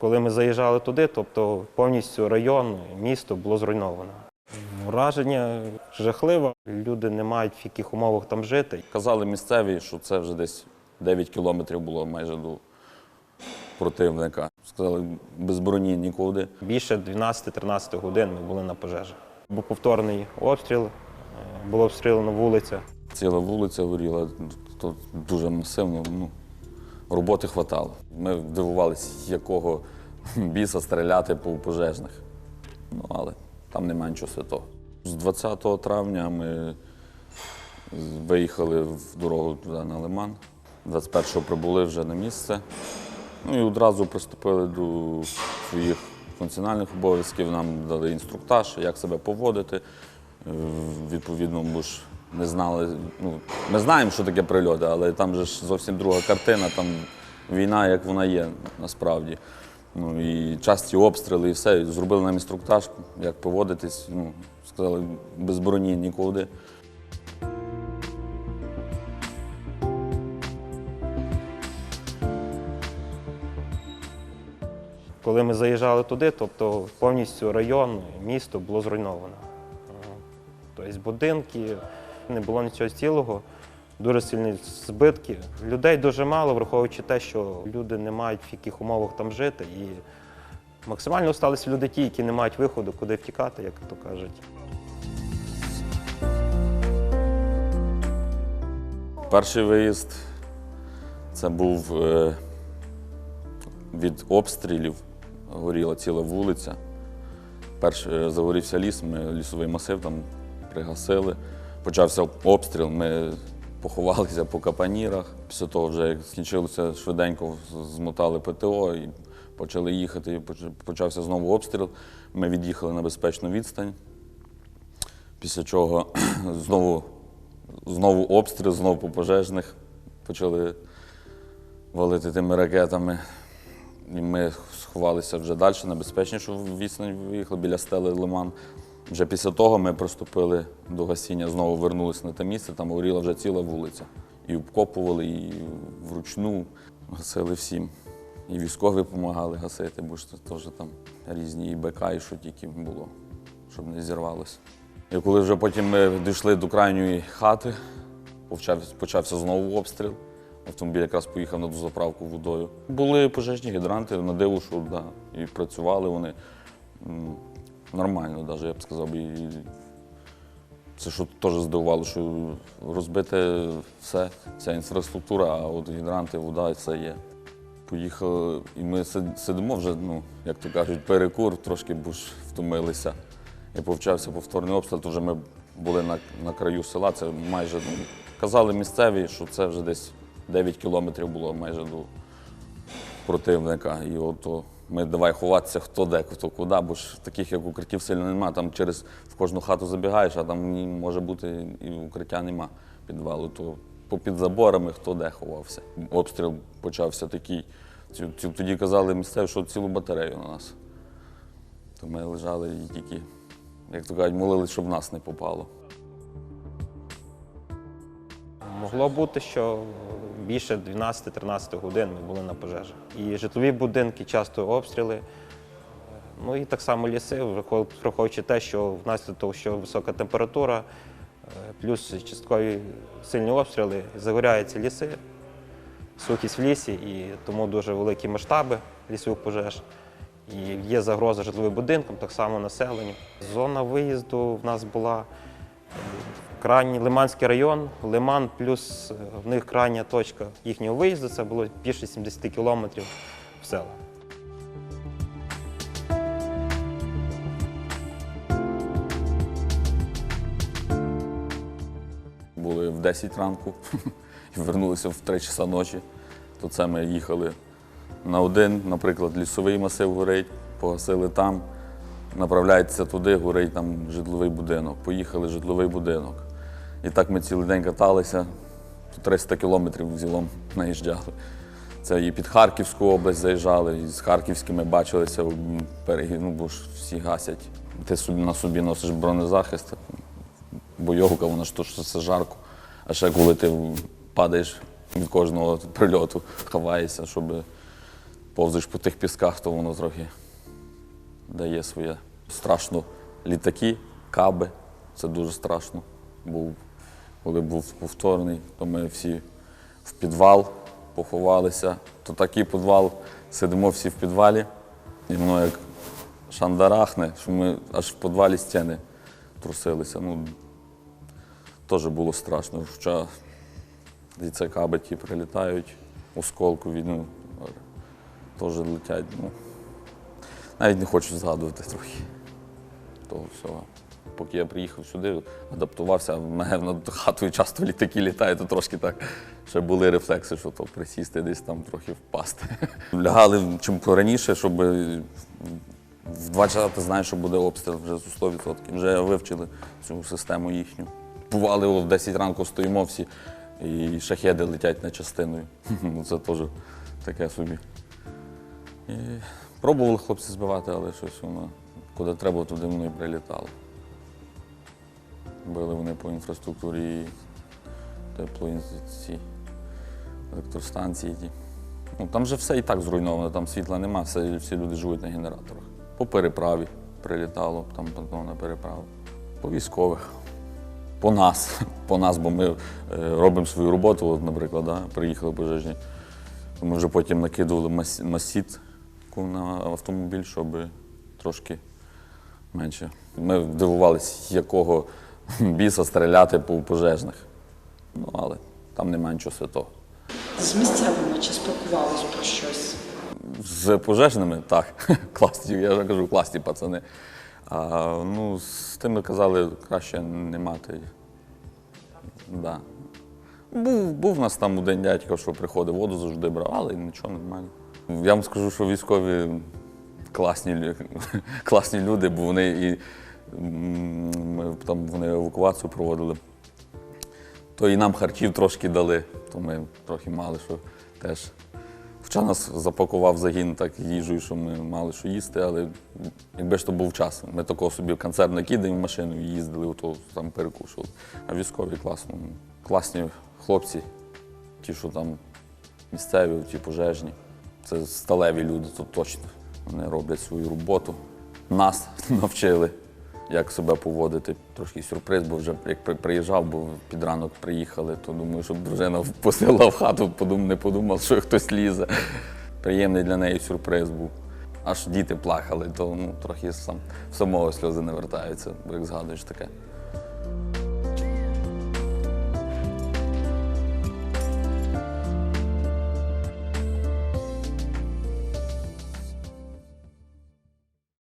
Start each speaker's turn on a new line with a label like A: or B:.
A: Коли ми заїжджали туди, тобто повністю район, місто було зруйновано. Враження жахливе. Люди не мають в яких умовах там жити.
B: Казали місцеві, що це вже десь 9 кілометрів було майже до противника. Сказали, без броні нікуди.
A: Більше 12-13 годин ми були на пожежі. Був повторний обстріл, е, було обстріляно вулиця.
B: Ціла вулиця горіла, то дуже масивно. Ну, роботи хватало. Ми дивувалися, якого біса стріляти по пожежних. Ну, але там немає нічого святого. З 20 травня ми виїхали в дорогу туди на Лиман. 21-го прибули вже на місце. Ну і одразу приступили до своїх функціональних обов'язків. Нам дали інструктаж, як себе поводити. Е, Відповідно, бо ж не знали. Ну, ми знаємо, що таке прильоти, але там же ж зовсім друга картина, там війна, як вона є насправді. Ну і часті обстріли, і все. Зробили нам інструктаж, як поводитись. Ну, сказали, без броні нікуди.
A: Коли ми заїжджали туди, тобто повністю район, місто було зруйновано. Тобто будинки, не було нічого цілого, дуже сильні збитки. Людей дуже мало, враховуючи те, що люди не мають в яких умовах там жити. І максимально залишилися люди ті, які не мають виходу, куди втікати, як то кажуть.
B: Перший виїзд це був е, від обстрілів, горіла ціла вулиця. Перший е, загорівся ліс, ми лісовий масив там пригасили. Почався обстріл, ми поховалися по капанірах. Після того, вже як скінчилося швиденько, змотали ПТО і почали їхати. Почався знову обстріл. Ми від'їхали на безпечну відстань. Після чого знову, знову обстріл, знову по пожежних почали валити тими ракетами. І ми сховалися вже далі на безпечнішу відстань виїхали біля стели Лиман. Вже після того ми приступили до гасіння, знову вернулися на те місце, там горіла вже ціла вулиця. І обкопували, і вручну гасили всім. І військові допомагали гасити, бо ж це теж там різні і БК, і що тільки було, щоб не зірвалося. І коли вже потім ми дійшли до крайньої хати, почався, знову обстріл. Автомобіль якраз поїхав на дозаправку водою. Були пожежні гідранти на диво, що да, і працювали вони нормально, навіть, я б сказав. І це що теж здивувало, що розбите все, вся інфраструктура, а от гідранти, вода, все є. Поїхали, і ми сидимо вже, ну, як то кажуть, перекур, трошки бо ж втомилися. І почався повторний обстріл, то вже ми були на, на краю села, це майже, ну, казали місцеві, що це вже десь 9 кілометрів було майже до противника. І от ми давай ховатися хто де, хто куди, бо ж таких як укриттів сильно немає. Там через в кожну хату забігаєш, а там може бути і укриття нема підвалу. То попід заборами хто де ховався. Обстріл почався такий. Тоді казали місцеві, що цілу батарею на нас. То ми лежали і тільки, як то кажуть, молились, щоб нас не попало.
A: Могло бути, що більше 12-13 годин ми були на пожежі. І житлові будинки, часто обстріли. Ну і так само ліси, врахов- враховуючи те, що внаслідок того, що висока температура, е, плюс часткові сильні обстріли, загоряються ліси, сухість в лісі, і тому дуже великі масштаби лісових пожеж. І є загроза житловим будинкам, так само населенню. Зона виїзду в нас була крайній Лиманський район, Лиман, плюс е, в них крайня точка їхнього виїзду це було більше 70 кілометрів в села.
B: були в 10 ранку і вернулися в 3 часа ночі. То це ми їхали на один, наприклад, лісовий масив горить, погасили там, направляється туди, горить там житловий будинок. Поїхали житловий будинок. І так ми цілий день каталися, 300 кілометрів взілом наїжджали. Це і під Харківську область заїжджали, і з Харківськими бачилися, м, ну, бо ж всі гасять. Ти собі на собі носиш бронезахист, бойовка, вона ж то що це жарко. А ще коли ти падаєш від кожного прильоту, ховаєшся, щоб повзиш по тих пісках, то воно трохи дає своє. Страшно літаки, каби. Це дуже страшно. Був, коли був повторний, то ми всі в підвал поховалися. То такий підвал, сидимо всі в підвалі, і воно як шандарахне, що ми аж в підвалі стіни трусилися. Ну, теж було страшно. Хоча і це кабиті прилітають, осколку від, ну, теж летять. Ну, навіть не хочу згадувати трохи того всього. Поки я приїхав сюди, адаптувався, в мене над хатою часто літаки літають, то трошки так ще були рефлекси, що то присісти десь там трохи впасти. Лягали чим раніше, щоб в два часа ти знаєш, що буде обстріл вже з 100%. Вже вивчили цю систему їхню. Бували в 10 ранку стоїмо всі, і шахеди летять на частиною. Ну, Це теж таке собі. І пробували хлопці збивати, але щось воно куди треба, туди воно і прилітало. Били вони по інфраструктурі теплоінці, електростанції. Ну, там же все і так зруйновано, там світла нема, все, всі люди живуть на генераторах. По переправі прилітало, там потім на переправу. По військових. По нас, по нас, бо ми е, робимо свою роботу, от, наприклад, да, приїхали пожежні. Ми вже потім накидували мас- масіт на автомобіль, щоб трошки менше. Ми дивувалися, якого біса стріляти по пожежних. Ну, але там немає нічого святого.
C: З місцевими чи спілкувались про щось?
B: З пожежними так, класні, я вже кажу, класні пацани. А, ну, з тими казали, краще не мати. Да. Був, був у нас там один дядько, що приходив, воду завжди брав, але нічого нормально. Я вам скажу, що військові класні, класні люди, бо вони і ми там вони евакуацію проводили. То і нам харчів трошки дали, то ми трохи мали що теж. Хоча нас запакував загін так їжею, що ми мали що їсти, але якби ж то був час. Ми такого собі концерт накидаємо в машину і їздили, ото там перекушували. А військові класно. Класні хлопці, ті, що там місцеві, ті пожежні. Це сталеві люди, то точно. Вони роблять свою роботу. Нас навчили, як себе поводити. Трошки сюрприз, бо вже як приїжджав, бо під ранок приїхали, то думаю, щоб дружина впустила в хату, не подумав, що хтось лізе. Приємний для неї сюрприз був. Аж діти плакали, то ну, трохи сам, самого сльози не вертаються, бо як згадуєш таке.